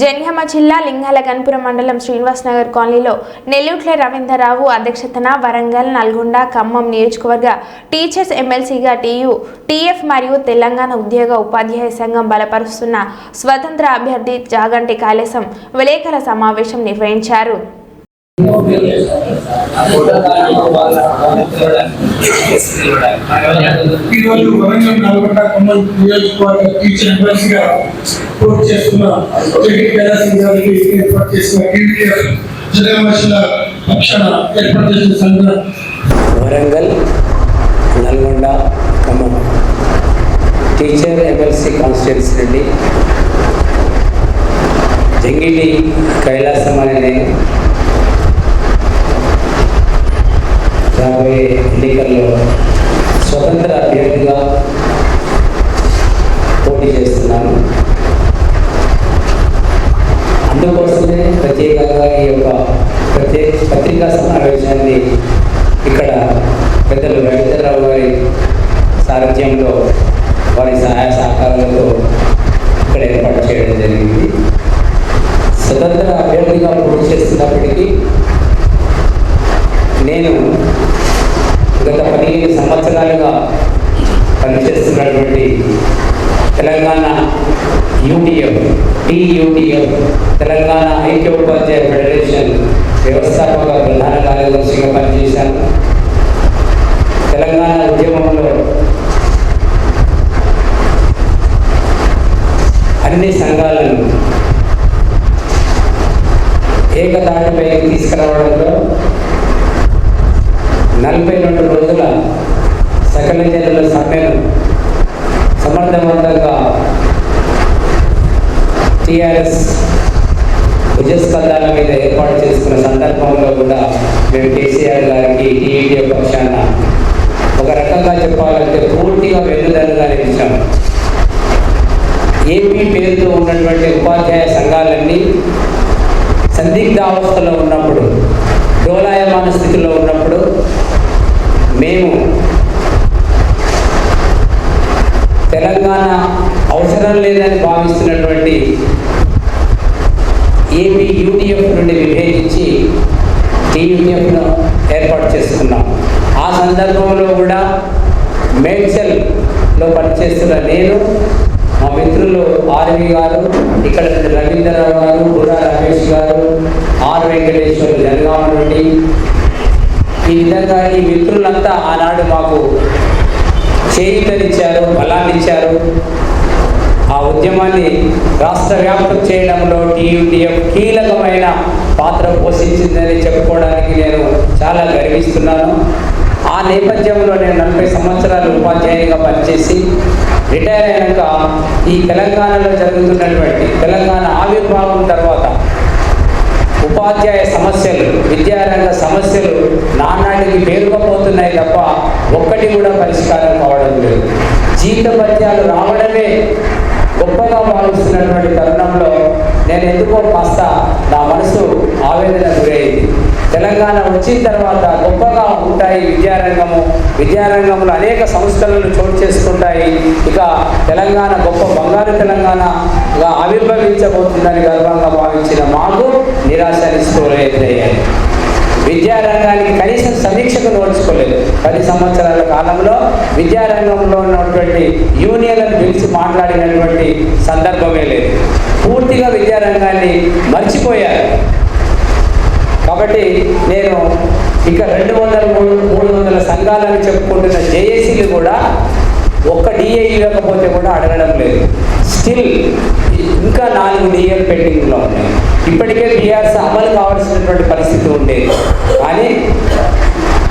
జనిహమ జిల్లా లింగాల గన్పురం మండలం శ్రీనివాసనగర్ కాలనీలో నెల్లూట్ల రవీంద్రరావు అధ్యక్షతన వరంగల్ నల్గొండ ఖమ్మం నియోజకవర్గ టీచర్స్ ఎమ్మెల్సీగా టీయు టీఎఫ్ మరియు తెలంగాణ ఉద్యోగ ఉపాధ్యాయ సంఘం బలపరుస్తున్న స్వతంత్ర అభ్యర్థి జాగంటి కైలాసం విలేకరుల సమావేశం నిర్వహించారు. ఈరోజు వరంగల్ నల్గొండ నియోజకవర్గ టీచర్ ఎంప్లాయీస్గా పోటీ చేస్తున్న జగన్ కైలాసం గారికి ఏర్పాటు చేసిన టీడీఎఫ్ పక్షాన ఏర్పాటు చేసిన Warangal Nalgonda Khammam. Teacher MLC constituency నుండి జంగిలి కైలాసం అనే నేను రాబోయే ఎన్నికల్లో స్వతంత్ర అభ్యర్థిగా పోటీ చేస్తున్నాను. అందుకోసమే ప్రత్యేకంగా ఈ యొక్క ప్రత్యేక పత్రికా సమావేశాన్ని ఇక్కడ పెద్దలు రవీంద్రరావు గారి సారథ్యంలో వారి సహాయ సహకారాలతో ఇక్కడ ఏర్పాటు చేయడం జరిగింది. స్వతంత్ర అభ్యర్థిగా పోటీ చేస్తున్నప్పటికీ నేను గత పదిహేను సంవత్సరాలుగా పనిచేస్తున్నటువంటి తెలంగాణ యూటీఎఫ్ టీయూటీఎఫ్ తెలంగాణ ఐక్యోపాధ్యాయ ఫెడరేషన్ వ్యవస్థాపక ప్రధాన కార్యదర్శిగా పనిచేశాను తెలంగాణ ఉద్యమంలో అన్ని సంఘాలను ఏకతాటిపై తీసుకురావడంలో నలభై రెండు రోజుల సకల జనుల సమ్మెను సమర్థవంతంగా టిఆర్ఎస్ భుజస్కంధాల మీద ఏర్పాటు చేసుకున్న సందర్భంలో కూడా మేము కేసీఆర్ గారికి టీఈడీ పక్షాన ఒక రకంగా చెప్పాలంటే పూర్తిగా వెన్నుదన్నుగా నిలిచాము ఏపీ పేరుతో ఉన్నటువంటి ఉపాధ్యాయ సంఘాలన్నీ సందిగ్ధ అవస్థలో ఉన్నప్పుడు డోలాయమాన స్థితిలో ఉన్నప్పుడు మేము తెలంగాణ అవసరం లేదని భావిస్తున్నటువంటి ఏపీ యూటీఎఫ్ నుండి విభేదించి టీయూటీఎఫ్ను ఏర్పాటు చేసుకున్నాం. ఆ సందర్భంలో కూడా మేడ్చల్లో పనిచేస్తున్న నేను మా మిత్రులు ఆర్వి గారు ఇక్కడ నుండి రవీంద్రరావు గారు బుర్రా రమేష్ గారు ఆర్ వెంకటేశ్వర్ జనగామ నుండి ఈ విధంగా ఈ మిత్రులంతా ఆనాడు మాకు చేయుతనిచ్చారు బలాన్నిచ్చారు. ఆ ఉద్యమాన్ని రాష్ట్ర వ్యాప్తం చేయడంలో టీయూటీఎఫ్ కీలకమైన పాత్ర పోషించిందని చెప్పుకోవడానికి నేను చాలా గర్విస్తున్నాను. ఆ నేపథ్యంలో నేను నలభై సంవత్సరాలు ఉపాధ్యాయునిగా పనిచేసి రిటైర్ అయినాక ఈ తెలంగాణలో జరుగుతున్నటువంటి తెలంగాణ ఆవిర్భావం తర్వాత ఉపాధ్యాయ సమస్యలు విద్యారంగ సమస్యలు నానాటికి పేరుకపోతున్నాయి తప్ప ఒక్కటి కూడా పరిష్కారం కావడం లేదు. జీవిత పద్యాలు రావడమే గొప్పగా భావిస్తున్నటువంటి తరుణంలో నేను ఎందుకో కాస్త నా మనసు ఆవేదన గురైంది తెలంగాణ వచ్చిన తర్వాత గొప్పగా ఉంటాయి విద్యారంగము. విద్యారంగంలో అనేక సంస్థలను చోటు చేసుకుంటాయి. ఇక తెలంగాణ గొప్ప బంగారు తెలంగాణగా ఆవిర్భవించబోతుందని గర్వంగా భావించిన మాకు నిరాశ విద్యారంగానికి కనీసం సమీక్షకు నోడ్చుకోలేదు పది సంవత్సరాల కాలంలో విద్యారంగంలో ఉన్నటువంటి యూనియన్లను పిలిచి మాట్లాడినటువంటి సందర్భమే లేదు. పూర్తిగా విద్యారంగాన్ని మర్చిపోయారు. కాబట్టి నేను ఇక రెండు వందల మూడు మూడు వందల సంఘాలని చెప్పుకుంటున్న జేఏసీలు కూడా ఒక్క డిఏ ఇవ్వకపోతే కూడా అడగడం లేదు. స్టిల్ ఇంకా నాలుగు డిఏలు పెండింగ్లో ఉన్నాయి. ఇప్పటికే బీఆర్స్ అమలు కావాల్సినటువంటి పరిస్థితి ఉండేది. కానీ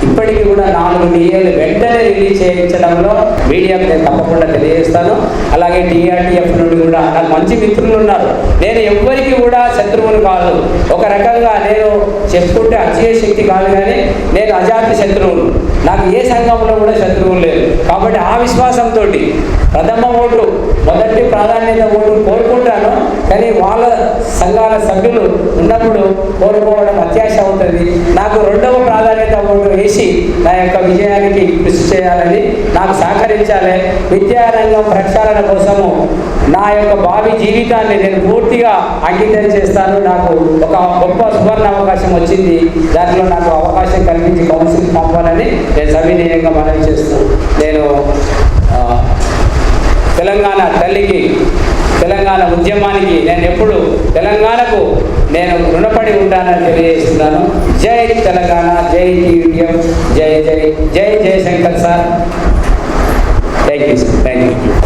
ఇప్పటికీ కూడా నాలుగు డిఏలు వెంటనే రిలీజ్ చేయించడంలో మీడియాకు నేను తప్పకుండా తెలియజేస్తాను. అలాగే టీఆర్టీఎఫ్ నుండి కూడా నాకు మంచి మిత్రులు ఉన్నారు. నేను ఎవ్వరికి కూడా శత్రువులు కాదు. ఒక రకంగా నేను చెప్పుకుంటే అజయ శక్తి కాదు కానీ నేను అజాత శత్రువులు నాకు ఏ సంఘంలో కూడా శత్రువులు లేదు కాబట్టి ఆ విశ్వాసంతో ప్రథమ ఓటు మొదటి ప్రాధాన్యత ఓటు కోరుకుంటాను. కానీ వాళ్ళ సంఘాల సభ్యులు ఉన్నప్పుడు కోరుకోవడం అత్యాశ అవుతుంది. నాకు రెండవ ప్రాధాన్యత ఓటు వేసి నా యొక్క విజయానికి కృషి చేయాలని నాకు సహకరించాలి. విద్యారంగం ప్రక్షాళన కోసము నా యొక్క భావి జీవితాన్ని నేను పూర్తిగా అంకితం చేస్తాను. నాకు ఒక గొప్ప సువర్ణ అవకాశం వచ్చింది. దాంట్లో నాకు అవకాశం కల్పించి కౌన్సిల్ పంపాలని నేను సవినీయంగా మనవి చేస్తూ నేను తెలంగాణ తల్లికి తెలంగాణ ఉద్యమానికి నేను ఎప్పుడు తెలంగాణకు నేను రుణపడి ఉంటానని తెలియజేస్తున్నాను. జై తెలంగాణ జై టీవీఎం జై జై జై Jayashankar sir. Thank you sir thank you